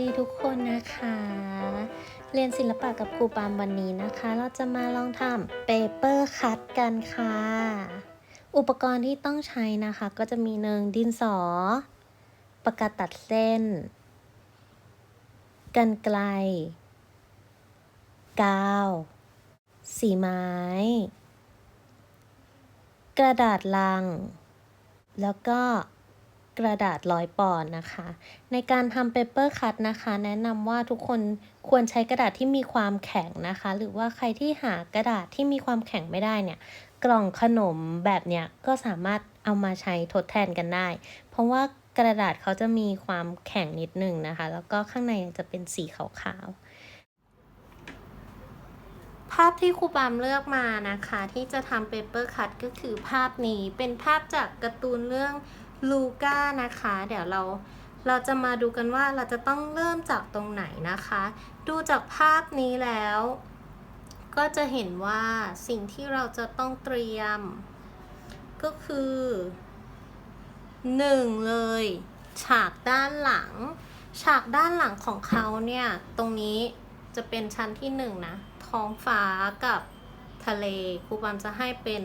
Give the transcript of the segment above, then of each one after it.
ดีทุกคนนะคะ เรียนศิลปะกับครูปามวันนี้นะคะ เราจะมาลองทำเปเปอร์คัตกันค่ะ อุปกรณ์ที่ต้องใช้นะคะ ก็จะมีหนึ่งดินสอ ปากกาตัดเส้น กันไกล กาว สีไม้ กระดาษลัง แล้วก็ กระดาษร้อยปอนด์นะคะ ในการทำเปเปอร์คัตนะคะ แนะนำว่าทุกคนควรใช้กระดาษที่มีความแข็งนะคะ หรือว่าใครที่หากระดาษที่มีความแข็งไม่ได้เนี่ย กล่องขนมแบบเนี้ยก็สามารถเอามาใช้ทดแทนกันได้ เพราะว่ากระดาษเขาจะมีความแข็งนิดนึงนะคะ แล้วก็ข้างในจะเป็นสีขาวๆภาพที่ครูปามเลือกมานะคะ ที่จะทำเปเปอร์คัตก็คือภาพนี้เป็นภาพจากการ์ตูนเรื่อง ลูก้านะคะ เดี๋ยวเราเราจะมาดูกันว่าเราจะต้องเริ่มจากตรงไหนนะคะ ดูจากภาพนี้แล้ว ก็จะเห็นว่าสิ่งที่เราจะต้องเตรียม ก็คือหนึ่งเลย ฉากด้านหลัง ฉากด้านหลังของเขาเนี่ย ตรงนี้จะเป็นชั้นที่หนึ่งนะ ท้องฟ้ากับทะเลครูปามจะให้เป็น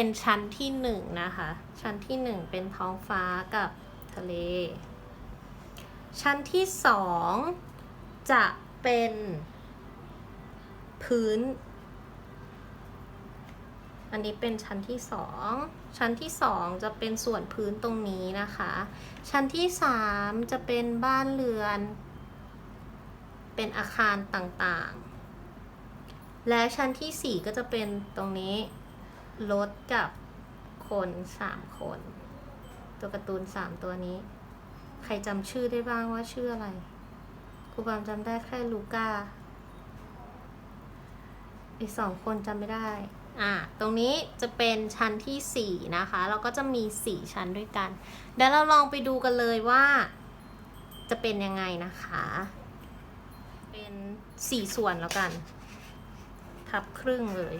เป็นชั้นที่หนึ่งนะคะ ชั้นที่หนึ่งเป็นท้องฟ้ากับทะเล ชั้นที่สองจะเป็นพื้น อันนี้เป็นชั้นที่สอง ชั้นที่สองจะเป็นส่วนพื้นตรงนี้นะคะ ชั้นที่สามจะเป็นบ้านเรือน เป็นอาคารต่างๆ และชั้นที่สี่ก็จะเป็นตรงนี้ รถกับคนสามคน ตัวการ์ตูนสามตัวนี้ ใครจำชื่อได้บ้างว่าชื่ออะไรครูบามจำได้แค่ลูก้าอีกสองคนจำไม่ได้ อ่า ตรงนี้จะเป็นชั้นที่สี่นะคะ เราก็จะมีสี่ชั้นด้วยกัน เดี๋ยวเราลองไปดูกันเลยว่า จะเป็นยังไงนะคะ เป็นสี่ส่วนแล้วกัน ทับครึ่งเลย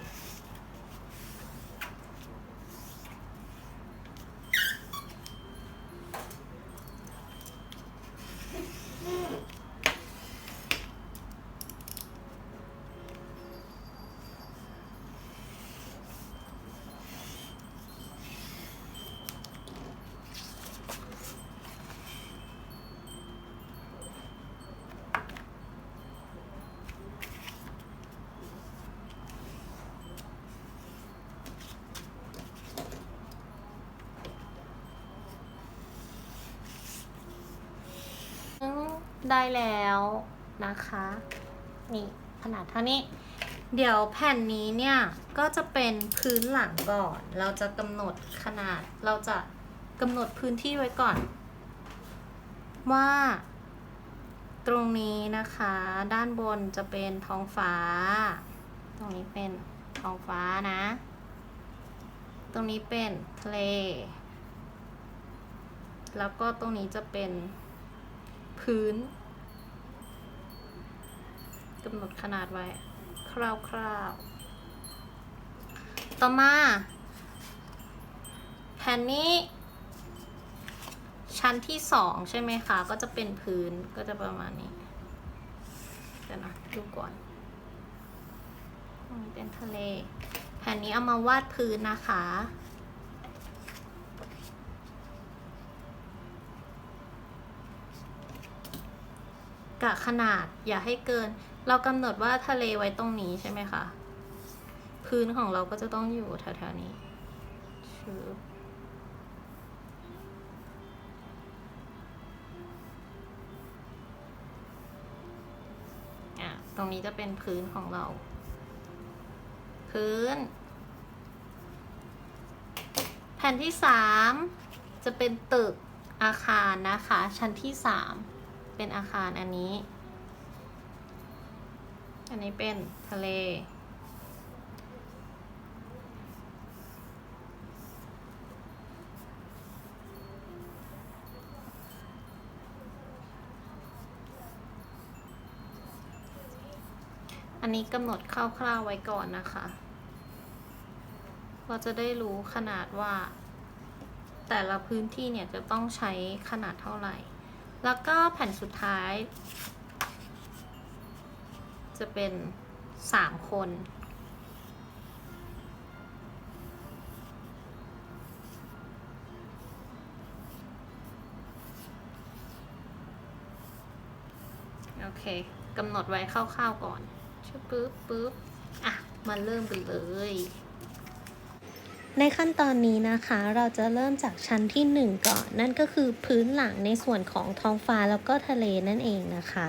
อืม ได้แล้วนะคะ นี่ขนาดเท่านี้ เดี๋ยวแผ่นนี้เนี่ย ก็จะเป็นพื้นหลังก่อน เราจะกำหนดขนาด เราจะกำหนดพื้นที่ไว้ก่อน ว่า ตรงนี้นะคะ ด้านบนจะเป็นท้องฟ้า ตรงนี้เป็นท้องฟ้านะ ตรงนี้เป็นทะเล แล้วก็ตรงนี้จะเป็นพื้น กำหนดขนาดไว้ คร่าวๆ ต่อมา แผ่นนี้ ชั้นที่สองใช่ไหมคะ ก็จะเป็นพื้นก็จะประมาณนี้เดี๋ยวนะดูก่อนมีเป็นทะเล แผ่นนี้เอามาวาดพื้นนะคะ กะขนาดอย่าให้เกิน เรากำหนดว่าทะเลไว้ตรงนี้ใช่ไหมคะ พื้นของเราก็จะต้องอยู่แถวๆนี้ชืบอะตรงนี้จะเป็นพื้นของเรา พื้น แผ่นที่สามจะเป็นตึกอาคารนะคะ ชั้นที่สาม เป็นอาคารอันนี้ อันนี้เป็นทะเล อันนี้กำหนดคร่าวๆไว้ก่อนนะคะ เราจะได้รู้ขนาดว่าแต่ละพื้นที่เนี่ยจะต้องใช้ขนาดเท่าไหร่ แล้วก็แผ่นสุดท้าย จะเป็นสามคน โอเคกำหนดไว้คร่าวๆก่อนชึบปึ๊บปึ๊บอะ มาเริ่มกันเลย ในขั้นตอนนี้นะคะเราจะเริ่มจากชั้นที่ 1 ก่อน นั่นก็คือพื้นหลังในส่วนของท้องฟ้าแล้วก็ทะเลนั่นเองนะคะ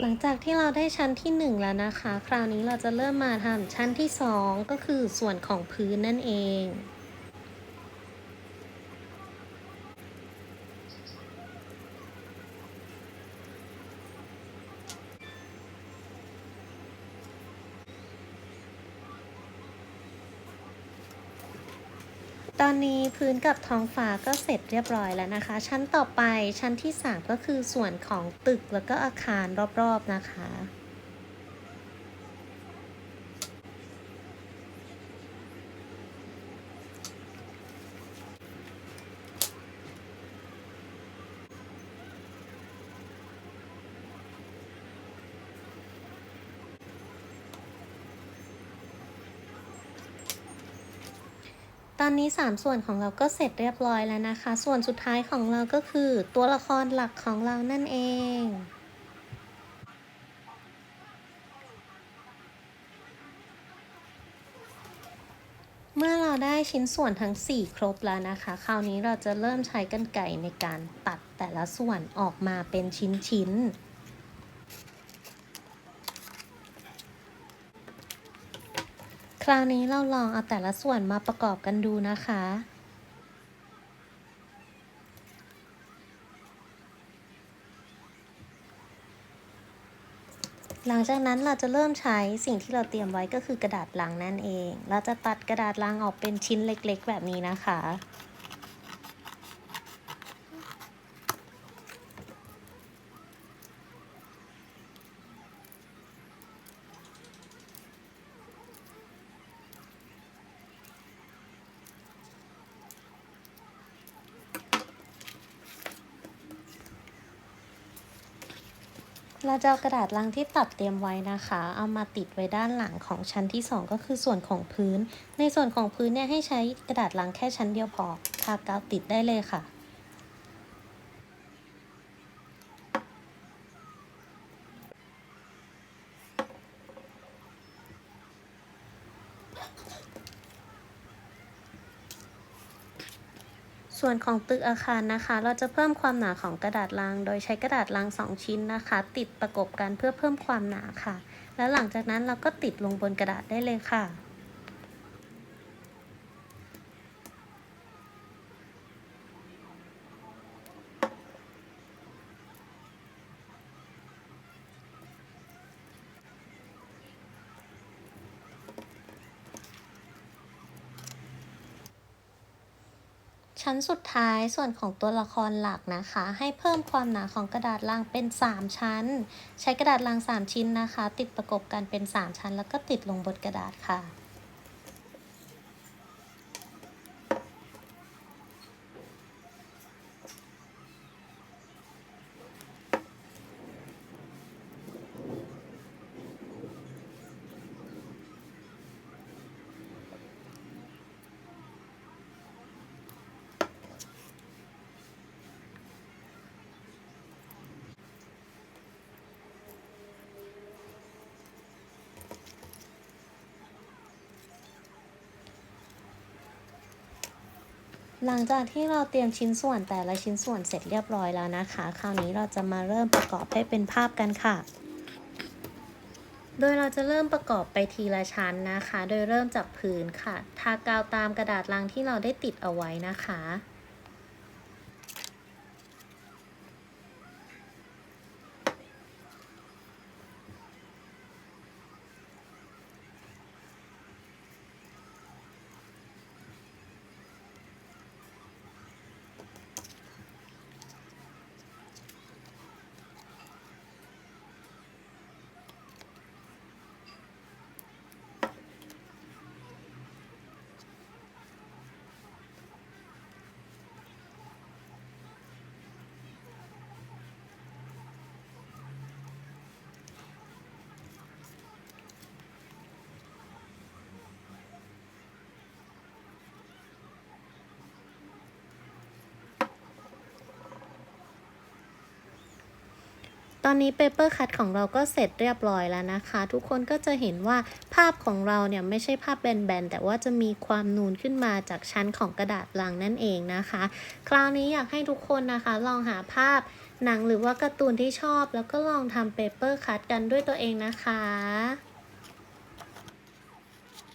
หลังจากที่เราได้ชั้นที่ 1 แล้วนะคะ คราวนี้เราจะเริ่มมาทำชั้นที่ 2 ก็คือส่วนของพื้นนั่นเอง ตอนนี้พื้นกับท้องฟ้าก็เสร็จเรียบร้อยแล้วนะคะ ชั้นต่อไปชั้นที่ 3 ก็คือส่วนของตึกแล้วก็อาคารรอบๆนะคะ ตอนนี้ 3 ส่วนของเราก็เสร็จเรียบร้อยแล้วนะคะ ส่วนสุดท้ายของเราก็คือตัวละครหลักของเรานั่นเองเมื่อเราได้ชิ้นส่วนทั้ง 4 ครบแล้วนะคะ คราวนี้เราจะเริ่มใช้กรรไกรในการตัดแต่ละส่วนออกมาเป็นชิ้นๆ คราวนี้เราลองเอาแต่ละส่วนมาประกอบกันดูนะคะ หลังจากนั้นเราจะเริ่มใช้สิ่งที่เราเตรียมไว้ก็คือกระดาษลังนั่นเอง เราจะตัดกระดาษลังออกเป็นชิ้นเล็กๆ แบบนี้นะคะ เราจะเอากระดาษลังที่ตัดเตรียมไว้นะคะ เอามาติดไว้ด้านหลังของชั้นที่ 2 ก็คือส่วนของพื้น ในส่วนของพื้นเนี่ยให้ใช้กระดาษลังแค่ชั้นเดียวพอทากาวติดได้เลยค่ะ ส่วนของตึกอาคารนะคะ เราจะเพิ่มความหนาของกระดาษลังโดยใช้กระดาษลัง2 ชิ้นนะคะ ติดประกบกันเพื่อเพิ่มความหนาค่ะ แล้วหลังจากนั้นเราก็ติดลงบนกระดาษได้เลยค่ะ ชั้นสุดท้ายส่วนของตัวละครหลักนะคะ ให้เพิ่มความหนาของกระดาษลังเป็น 3 ชั้น ใช้กระดาษลัง 3 ชิ้นนะคะ ติดประกบกันเป็น 3 ชั้น แล้วก็ติดลงบนกระดาษค่ะ หลังจากที่เราเตรียมชิ้นส่วนแต่ละชิ้นส่วนเสร็จเรียบร้อยแล้วนะคะ คราวนี้เราจะมาเริ่มประกอบให้เป็นภาพกันค่ะ โดยเราจะเริ่มประกอบไปทีละชั้นนะคะ โดยเริ่มจากพื้นค่ะ ทากาวตามกระดาษลังที่เราได้ติดเอาไว้นะคะ ตอนนี้เปเปอร์คัตของเราก็เสร็จเรียบร้อยแล้วนะคะ ทุกคนก็จะเห็นว่าภาพของเราเนี่ยไม่ใช่ภาพแบนๆ แต่ว่าจะมีความนูนขึ้นมาจากชั้นของกระดาษลังนั่นเองนะคะ คราวนี้อยากให้ทุกคนนะคะ ลองหาภาพหนังหรือว่าการ์ตูนที่ชอบ แล้วก็ลองทำเปเปอร์คัตกันด้วยตัวเองนะคะ